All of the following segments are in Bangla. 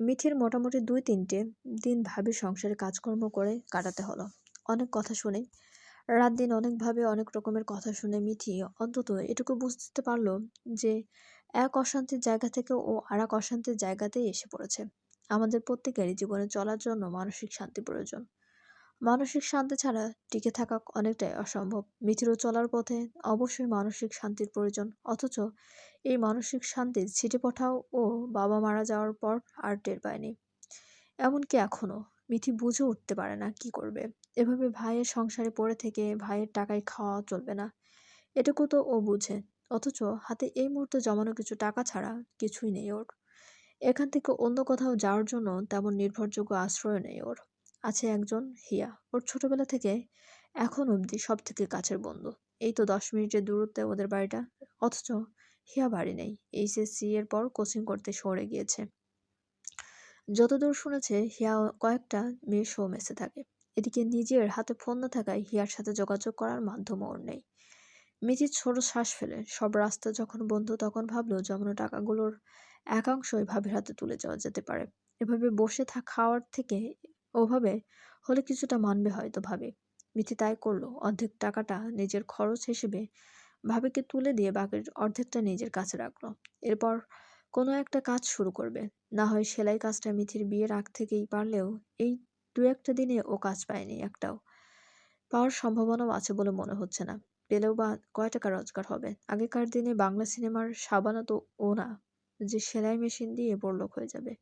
মিঠির মোটামুটি দুই তিনটে দিন ভাবি সংসারে কাজকর্ম করে কাটাতে হলো। অনেক কথা শুনে, রাত দিন অনেকভাবে অনেক রকমের কথা শুনে মিঠি অন্তত এটুকু বুঝতে পারল যে এক অশান্তির জায়গা থেকে ও আর এক অশান্তির জায়গাতেই এসে পড়েছে। আমাদের প্রত্যেকেরই জীবনে চলার জন্য মানসিক শান্তি প্রয়োজন। মানসিক শান্তি ছাড়া টিকে থাকা অনেকটাই অসম্ভব। মিথিরও চলার পথে অবশ্যই মানসিক শান্তির প্রয়োজন। অথচ এই মানসিক শান্তির ছিটে পঠাও ও বাবা মারা যাওয়ার পর আর টের পায়নি। এমনকি এখনও মিথি বুঝে উঠতে পারে না কি করবে। এভাবে ভাইয়ের সংসারে পড়ে থেকে ভাইয়ের টাকায় খাওয়া চলবে না। এটুকু তো ও বুঝে। অথচ হাতে এই মুহূর্তে জমানো কিছু টাকা ছাড়া কিছুই নেই ওর। এখান থেকে অন্য কোথাও যাওয়ার জন্য তেমন নির্ভরযোগ্য আশ্রয় নেই ওর। আছে একজন হিয়া। ওর ছোটবেলা থেকে এখন অবধি সব থেকে কাছের বন্ধু। এই তো দশ মিনিটের দূরত্বে ওদের বাড়িটা। অথচ হিয়া বাড়ি নেই। এইচএসসি এর পর কোচিং করতে সরে গিয়েছে। যতদূর শুনেছে, হিয়া কয়েকটা মেয়ের শো মেসে থাকে। এদিকে নিজের হাতে ফোন না থাকায় হিয়ার সাথে যোগাযোগ করার মাধ্যম ওর নেই। মিজি ছোট শ্বাস ফেলে। সব রাস্তা যখন বন্ধ, তখন ভাবলো জমানো টাকাগুলোর একাংশই ভাবির হাতে তুলে যাওয়া যেতে পারে। এভাবে বসে থাক খাওয়ার থেকে ওভাবে হলে কিছুটা মানবে হয়তো ভাবে। মিথি তাই করল। অর্ধেক টাকাটা নিজের খরচ হিসেবে ভাবিকে তুলে দিয়ে বাকির অর্ধেকটা নিজের কাছে রাখল। এরপর কোনো একটা কাজ শুরু করবে। না হয় সেলাই কাজটা মিথির বিয়ের আগ থেকেই পারলেও এই দু একটা দিনে ও কাজ পায়নি একটাও। পাওয়ার সম্ভাবনাও আছে বলে মনে হচ্ছে না। পেলেও বা কয় টাকা রোজগার হবে? আগেকার দিনে বাংলা সিনেমার সাবানা তো ও না। যে সেলাই মেশিন দিয়ে বড়লোক হয়ে যাবে।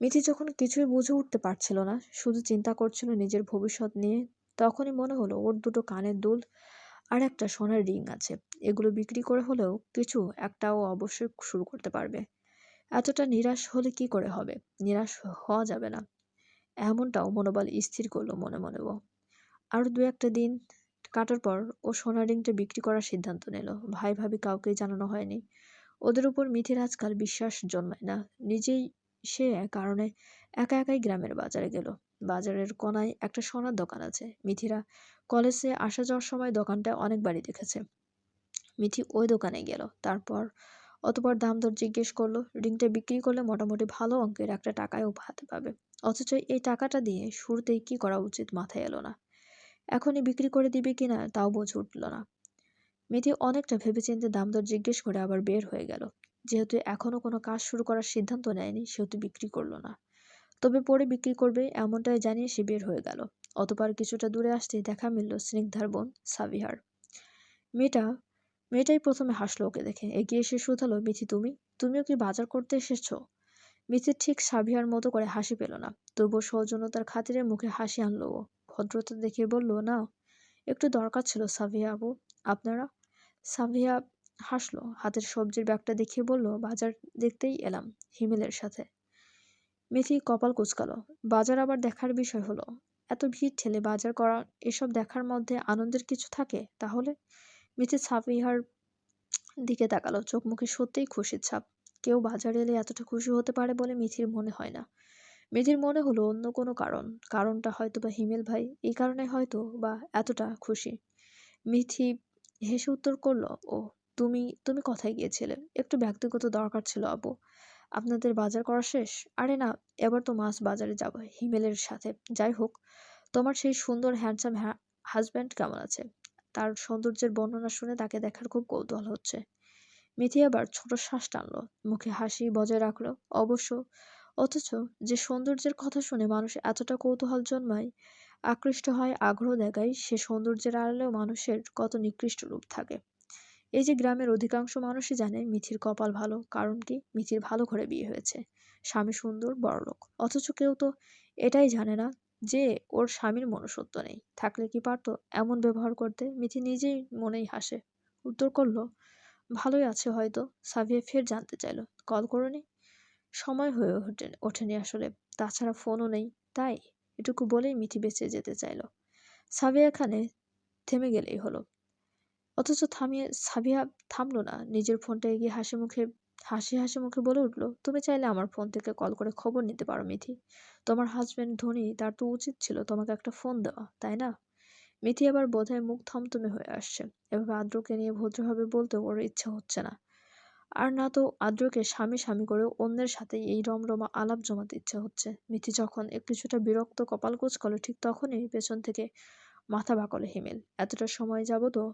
মিথি যখন কিছুই বুঝে উঠতে পারছিল না, শুধু চিন্তা করছিল নিজের ভবিষ্যৎ নিয়ে, তখনই মনে হলো ওর দুটো কানের দুল আর একটা সোনার রিং আছে। এগুলো বিক্রি করে হলেও কিছু একটাও অবশ্যই শুরু করতে পারবে। এতটা নিরাশ হলে কি করে হবে? নিরাশ হওয়া যাবে না। এমনটাও মনোবল স্থির করল মনে মনেও আরও দু একটা দিন কাটার পর ও সোনার রিংটা বিক্রি করার সিদ্ধান্ত নিল। ভাই ভাবি কাউকেই জানানো হয়নি। ওদের উপর মিথির আজকাল বিশ্বাস জন্মায় না। নিজেই সে এক কারণে একা একাই গ্রামের বাজারে গেল। বাজারের কোনায় একটা সোনার দোকান আছে। মিথিরা কলেজে আসা যাওয়ার সময় দোকানটা অনেকবারই দেখেছে। মিথি ওই দোকানে গেল। তারপর অতপর দাম দর জিজ্ঞেস করল, রিংটা বিক্রি করলে মোটামুটি ভালো অঙ্কের একটা টাকায়ও হাতে পাবে। অথচ এই টাকাটা দিয়ে শুরুতেই কি করা উচিত মাথায় এলো না। এখনই বিক্রি করে দিবে কিনা তাও বোঝে উঠল না। মিথি অনেকটা ভেবেচিন্তে দাম দর জিজ্ঞেস করে আবার বের হয়ে গেল। যেহেতু এখনও কোনো কাজ শুরু করার সিদ্ধান্ত নেয়নি, সেহেতু বিক্রি করল না। তবে পরে বিক্রি করবে এমনটাই জানিয়ে সে বের হয়ে গেল। অতবার কিছুটা দূরে আসতেই দেখা মিলল স্নিগ্ধার বোন সাবিহার। মেয়েটা, মেয়েটাই প্রথমে হাসলো ওকে দেখে। এগিয়ে এসে শুধালো, মিথি, তুমি? তুমিও কি বাজার করতে এসেছ? মিথি ঠিক সাবিহার মতো করে হাসি পেল না। তবুও সৌজন্যতার খাতিরে মুখে হাসি আনলো ও। ভদ্রতা দেখে বলল না একটু দরকার ছিল সাভিয়া আবু আপনারা? সাভিয়া হাসলো, হাতের সবজির ব্যাগটা দেখিয়ে বলল, বাজার দেখতেই এলাম হিমেলের সাথে। মিথি কপাল কুচকালো। বাজার আবার দেখার বিষয় হলো, এত ভিড় ঠেলে বাজার করা, এসব দেখার মধ্যে আনন্দের কিছু থাকে? তাহলে? মিথি সাফিহার দিকে তাকালো, চোখ মুখে সত্যিই খুশির ছাপ। কেউ বাজারে এলে এতটা খুশি হতে পারে বলে মিথির মনে হয় না। মিথির মনে হলো অন্য কোনো কারণ, কারণটা হয়তো বা হিমেল ভাই, এই কারণে হয়তো বা এতটা খুশি। মিথি হেসে উত্তর করল ও তুমি তুমি কোথায় গিয়েছিলে? একটু ব্যক্তিগত দরকার ছিল আপু আপনাদের বাজার করা শেষ? আরে না, এবার তো মাছ বাজারে যাব, হিমেলের সাথে। যাই হোক, তোমার সেই সুন্দর হ্যান্ডসাম হাজব্যান্ড কেমন আছে? তার সৌন্দর্যের বর্ণনা শুনে তাকে দেখার খুব কৌতূহল হচ্ছে। মিথি আবার ছোট শ্বাস টানলো, মুখে হাসি বজায় রাখল। অবশ্য, অথচ যে সৌন্দর্যের কথা শুনে মানুষ এতটা কৌতূহল জন্মায়, আকৃষ্ট হয়, আগ্রহ দেখায়, সে সৌন্দর্যের আড়ালেও মানুষের কত নিকৃষ্ট রূপ থাকে। এই যে গ্রামের অধিকাংশ মানুষই জানে মিথির কপাল ভালো, কারণ কি? মিথির ভালো ঘরে বিয়ে হয়েছে। স্বামী সুন্দর বড়লোক অথচ কেউ তো এটাই জানে না যে ওর স্বামীর মনুষ্যত্ব নেই। থাকলে কি পারতো এমন ব্যবহার করতে? মিথি নিজেই মনেই হাসে। উত্তর করল, ভালোই আছে হয়তো সাভিয়া ফের জানতে চাইলো। কল করনি? সময় হয়ে ওঠে, ওঠেনি আসলে। তাছাড়া ফোনও নেই, তাই? এটুকু বলেই মিথি বেঁচে যেতে চাইলো। সাভিয়া এখানে থেমে গেলেই হলো। অথচ থামিয়ে সাবিয়া থামলো না। নিজের ফোনটা এগিয়ে হাসি মুখে, হাসি হাসি মুখে বলে উঠল, তুমি চাইলে আমার ফোন থেকে কল করে খবর নিতে পারো, মিথি। তোমার হাজব্যান্ড ধনী, তার তো উচিত ছিল তোমাকে একটা ফোন দেওয়া, তাই না? মিথি আবার বোধহয় মুখ থমথমে হয়ে আসছে। এভাবে আদ্রকে নিয়ে ভদ্রভাবে বলতে ওর ইচ্ছা হচ্ছে না। আর না তো আদ্রকে স্বামী স্বামী করে অন্যের সাথে এই রমরমা আলাপ জমাতে ইচ্ছে হচ্ছে। মিথি যখন কিছুটা বিরক্ত কপাল কুচকালো, ঠিক তখনই পেছন থেকে মাথা বাঁকালো হিমেল। এতটা সময় যাবতও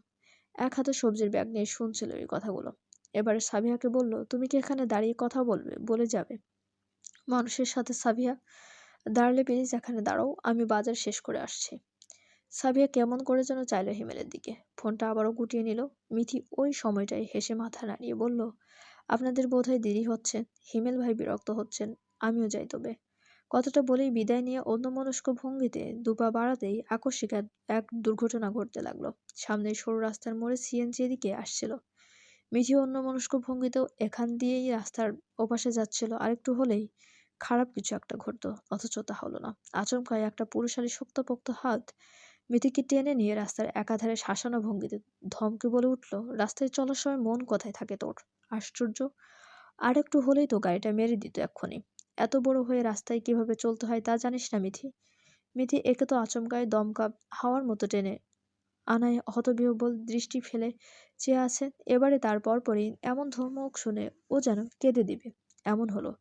এক হাতে সবজির ব্যাগ নিয়ে শুনছিল এই কথাগুলো। এবারে সাবিহাকে বলল, তুমি কি এখানে দাঁড়িয়ে কথা বলবে? বলে যাবে। মানুষের সাথে সাবিহা দাঁড়ালে প্লিজ এখানে দাঁড়াও, আমি বাজার শেষ করে আসছি। সাবিয়া কেমন করে যেন চাইল হিমেলের দিকে। ফোনটা আবারও গুটিয়ে নিল। মিথি ওই সময়টাই হেসে মাথা নাড়িয়ে বলল, আপনাদের বোধহয় দেরি হচ্ছে। হিমেল ভাই বিরক্ত হচ্ছেন, আমিও যাই তবে। কথাটা বলেই বিদায় নিয়ে অন্যমনস্ক ভঙ্গিতে দুপা বাড়াতেই আকস্মিক এক দুর্ঘটনা ঘটতে লাগল। সামনে সরু রাস্তার মোড়ে সিএনজি এদিকে আসছিল। মিঠি অন্যমনস্ক ভঙ্গিতেও এখান দিয়েই রাস্তার ওপাশে যাচ্ছিল। আরেকটু হলেই খারাপ কিছু একটা ঘটতো, অথচ তা হলো না। আচমকায় একটা পুরুষালী শক্তপোক্ত হাত মিথিকে টেনে নিয়ে রাস্তার একাধারে শাসানো ভঙ্গিতে ধমকে বলে উঠল, রাস্তায় চলার সময় মন কোথায় থাকে তোর? আশ্চর্য আর একটু হলেই তো গাড়িটা মেরে দিত এক্ষুনি। এত বড় হয়ে রাস্তায় কীভাবে চলতে হয় তা জানিস না মিথি? মিথি একে তো আচমকায় দমকা হাওয়ার মতো টেনে আনায় হতবিহ্বল দৃষ্টি ফেলে চেয়ে আছে। এবারে তার পরপরই এমন ধমক শুনে ও যেন কেঁদে দিবে। এমন হলো।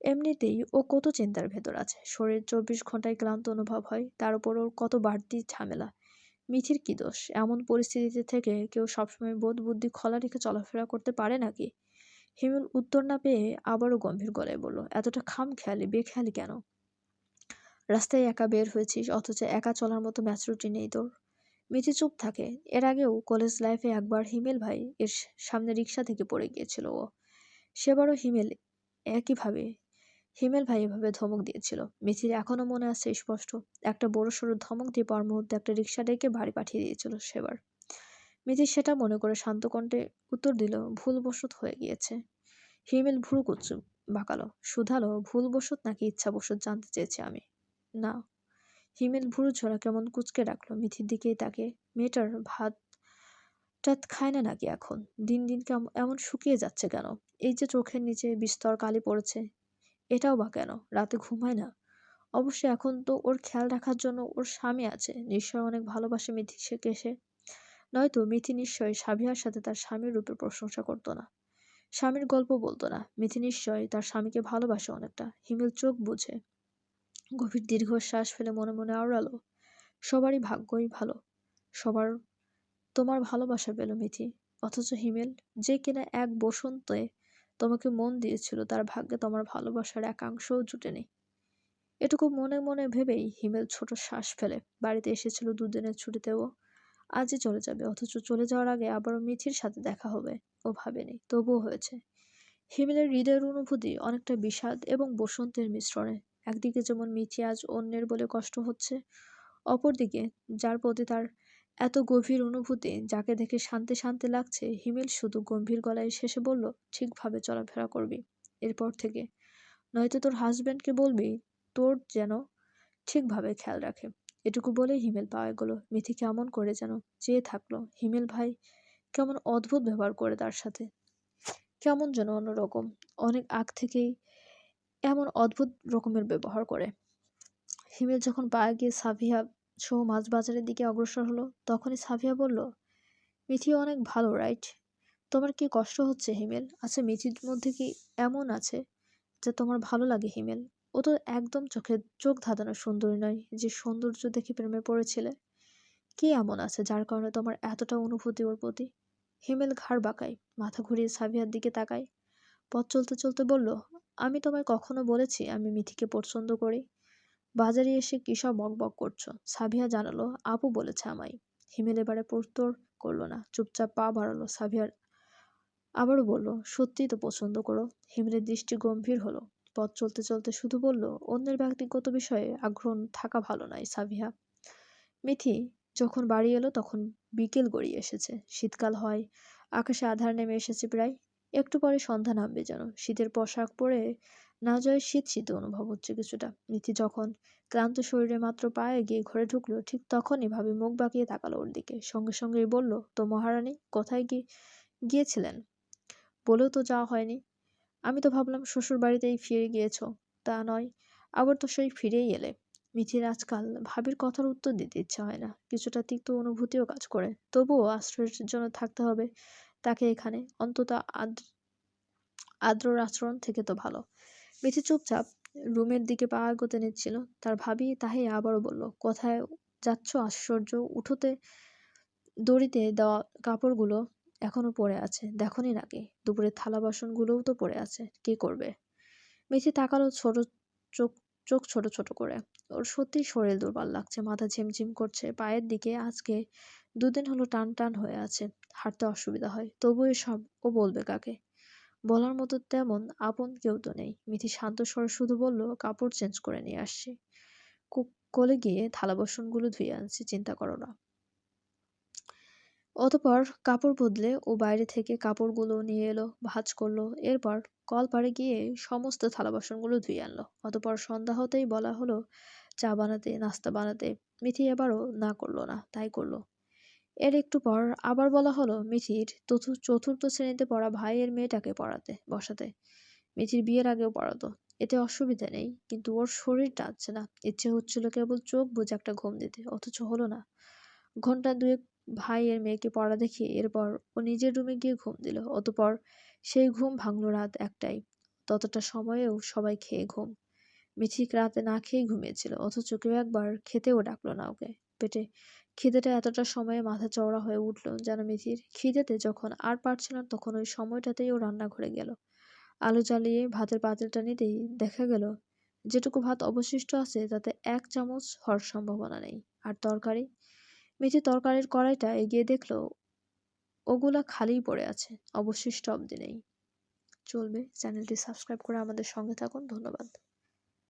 এমনিতেই ও কত চিন্তার ভেতর আছে। শরীর চব্বিশ ঘন্টায় ক্লান্ত অনুভব হয়। তার উপর ওর কত বাড়তি ঝামেলা। মিথির কি দোষ? এমন পরিস্থিতিতে থেকে কেউ সবসময় বোধ বুদ্ধি খোলা রেখে চলাফেরা করতে পারে নাকি? হিমেল উত্তর না পেয়ে আবারও গম্ভীর গলায় বলল, এতটা খাম খেয়ালি বেখেয়ালি কেন? রাস্তায় একা বের হয়েছিস, অথচ একা চলার মতো ম্যাচুরিটি নেই তোর। মিথি চুপ থাকে। এর আগেও কলেজ লাইফে একবার হিমেল ভাই এর সামনে রিক্সা থেকে পড়ে গিয়েছিল ও। সেবারও হিমেল একইভাবে, হিমেল ভাই এভাবে ধমক দিয়েছিল। মিথির এখনও মনে আছে স্পষ্ট, একটা বড় সড়ো ধমক দিয়ে পর মুহূর্তে একটা রিক্সা ডেকে বাড়ি পাঠিয়ে দিয়েছিল সেবার। মিথি সেটা মনে করে শান্ত কণ্ঠে উত্তর দিল, ভুলবশত হয়ে গিয়েছে। হিমেল ভুরু কুচু বাঁকালো, শুধালো, ভুলবশত নাকি ইচ্ছাবশত জানতে চেয়েছে আমি। না। হিমেল ভুরু ছোড়া কেমন কুচকে রাখল, মিথির দিকেই তাকে, মেয়েটার ভাত টাত খায় না নাকি এখন? দিন দিন কেমন এমন শুকিয়ে যাচ্ছে কেন? এই যে চোখের নিচে বিস্তর কালি পড়েছে, এটাও বা কেন? রাতে ঘুমায় না? অবশ্য এখন তো ওর খেয়াল রাখার জন্য ওর স্বামী আছে। নিশ্চয় অনেক ভালোবাসে মিথি সে। কেসে নয়তো মিথি নিশ্চয় সাবিহার সাথে তার স্বামীর রূপের প্রশংসা করতো না। স্বামীর গল্প বলতো না। মিথি নিশ্চয় তার স্বামীকে ভালোবাসে অনেকটা। হিমেল চোখ বুঝে। গভীর দীর্ঘশ্বাস ফেলে মনে মনে আওড়ালো, সবারই ভাগ্যই ভালো। সবার তোমার ভালোবাসা পেল মিথি। অথচ হিমেল, যে কিনা এক বসন্তে তোমাকে মন দিয়েছিল, তার ভাগ্যে তোমার ভালোবাসার একাংশও জুটেনি। এটুকু মনে মনে ভেবেই হিমেল ছোট শ্বাস ফেলে। বাড়িতে এসেছিল দুদিনের ছুটিতেও। আজই চলে যাবে, অথচ চলে যাওয়ার আগে আবারও মিথির সাথে দেখা হবে। ও ভাবেনি, তবুও হয়েছে। হিমেলের হৃদয়ের অনুভূতি অনেকটা বিষাদ এবং বসন্তের মিশ্রণে। একদিকে যেমন মিথি আজ অন্যের বলে কষ্ট হচ্ছে, অপরদিকে যার প্রতি তার এত গভীর অনুভূতি, যাকে দেখে শান্তি শান্তি লাগছে, হিমেল শুধু গম্ভীর গলায় শেষে বলল, ঠিকভাবে চলাফেরা করবি। এরপর থেকে, নয়তো তোর হাজব্যান্ডকে বলবি, তোর যেন ঠিকভাবে খেয়াল রাখে। এটুকু বলেই হিমেল পাওয়া গেল মিথি কেমন করে যেন চেয়ে থাকল। হিমেল ভাই, কেমন অদ্ভুত ব্যবহার করে তার সাথে। কেমন যেন অন্যরকম। অনেক আগ থেকেই এমন অদ্ভুত রকমের ব্যবহার করে। হিমেল যখন পায়ে গিয়ে সাভিয়া সহ মাছ বাজারের দিকে অগ্রসর হলো, তখনই সাভিয়া বলল, মিথি অনেক ভালো, রাইট? তোমার কি কষ্ট হচ্ছে হিমেল? আচ্ছা মিথির মধ্যে কি এমন আছে যা তোমার ভালো লাগে হিমেল? ও তো একদম চোখে চোখ ধাঁধানো সুন্দরী নয়, যে সৌন্দর্য দেখে প্রেমে পড়েছিলে। কি এমন আছে যার কারণে তোমার এতটা অনুভূতি ওর প্রতি? হিমেল ঘাড় বাঁকায়, মাথা ঘুরিয়ে সাভিয়ার দিকে তাকায়। পথ চলতে চলতে বলল, আমি তোমায় কখনো বলেছি আমি মিথিকে পছন্দ করি? বাজারে এসে কী সব বক করছ? সাভিয়া জানালো, আপু বলেছে আমায়। হিমেল এবারে প্রস্তর করল না, চুপচাপ পা বাড়ালো সাভিয়ার আবারও বলল, সত্যিই তো পছন্দ করো। হিমেলের দৃষ্টি গম্ভীর হলো। পথ চলতে চলতে শুধু বলল, অন্যের ব্যক্তিগত বিষয়ে আগ্রহ থাকা ভালো নয় সাভিয়া মিথি, যখন বাড়ি এলো তখন বিকেল গড়িয়ে এসেছে। শীতকাল হয়, আকাশে আধার নেমে এসেছে প্রায়। একটু পরে সন্ধ্যা নামবে যেন। শীতের পোশাক পরে না যায় শীত শীত অনুভব হচ্ছে কিছুটা। মিথি যখন ক্লান্ত শরীরে মাত্র পায়ে গিয়ে ঘরে ঢুকলো, ঠিক তখনই ভাবি মুখ বাঁকিয়ে তাকালো ওর দিকে। সঙ্গে, সঙ্গেই বলল, তো মহারানী, কোথায় গিয়ে, গিয়েছিলেন? বলেও তো যাওয়া হয়নি। আমি তো ভাবলাম শ্বশুর বাড়িতেই ফিরে গিয়েছ, তা নয়। আবার তো সেই ফিরেই এলে। মিথির আজকাল ভাবির কথার উত্তর দিতে ইচ্ছা হয় না। কিছুটা তিক্ত অনুভূতিও কাজ করে। তবুও আশ্রয়ের জন্য থাকতে হবে তাকে এখানে। অন্তত আদ আদ্রর আচরণ থেকে তো ভালো। মিথি চুপচাপ রুমের দিকে পা এগোতে নিচ্ছিল। তার ভাবি তাহে আবারও বলল, কোথায় যাচ্ছ? আশ্চর্য। উঠোতে দড়িতে দেওয়া কাপড়গুলো এখনও পড়ে আছে, দেখনি নাকি? দুপুরের থালা বাসনগুলোও তো পড়ে আছে, কি করবে? মিথি তাকালো ছোট চোখ চোখ ছোট ছোট করে। ওর সত্যি শরীর দুর্বল লাগছে, মাথা ঝিমঝিম করছে, পায়ের দিকে আজকে দুদিন হলো টান টান হয়ে আছে, হাঁটতে অসুবিধা হয় তবু সব ও বলবে কাকে? বলার মতো তেমন আপন কেউ তো নেই। মিথি শান্ত স্বরে শুধু বলল, কাপড় চেঞ্জ করে নিয়ে আসছি। কোলে গিয়ে থালা বাসনগুলো ধুয়ে আনছি, চিন্তা করো না। অতপর কাপড় বদলে ও বাইরে থেকে কাপড়গুলো নিয়ে এলো, ভাজ করল, এরপর কল পাড়ে গিয়ে সমস্ত থালা বাসনগুলো ধুয়ে আনলো। অতপর সন্ধ্যা হতেই বলা হলো, চা বানাতে, নাস্তা বানাতে। মিথি এবারও না করল না, তাই করল। এর একটু পর আবার বলা হলো মিথির চতুর্থ শ্রেণীতে পড়া ভাইয়ের মেয়েটাকে পড়াতে, বসাতে। মিথির বিয়ের আগেও পড়াতো। এতে অসুবিধা নেই, কিন্তু ওর শরীর টানছে না। ইচ্ছে হচ্ছিল কেবল চোখ বুঝে একটা ঘুম দিতে, অথচ হলো না। ঘণ্টা দুয়েক ভাইয়ের মেয়েকে পড়া দেখিয়ে এরপর ও নিজের রুমে গিয়ে ঘুম দিল। অতপর সেই ঘুম ভাঙল রাত একটাই ততটা সময়েও সবাই খেয়ে ঘুম। মিথিক রাতে না খেয়ে ঘুমিয়েছিল, অথচ কেউ একবার খেতেও ডাকলো না ওকে। পেটে খিদেটা এতটা সময়ে মাথা চওড়া হয়ে উঠল যেন মিথির খিদেতে যখন আর পারছিল না তখন ওই সময়টাতেই ও রান্নাঘরে গেল। আলো জ্বালিয়ে ভাতের পাতিলটা নিতেই দেখা গেল, যেটুকু ভাত অবশিষ্ট আছে তাতে এক চামচ হওয়ার সম্ভাবনা নেই। আর তরকারি মিথি তরকারির কড়াইটা এগিয়ে দেখল, ওগুলা খালিই পড়ে আছে। অবশিষ্ট অবধি নেই। চলবে চ্যানেলটি সাবস্ক্রাইব করে আমাদের সঙ্গে থাকুন। ধন্যবাদ।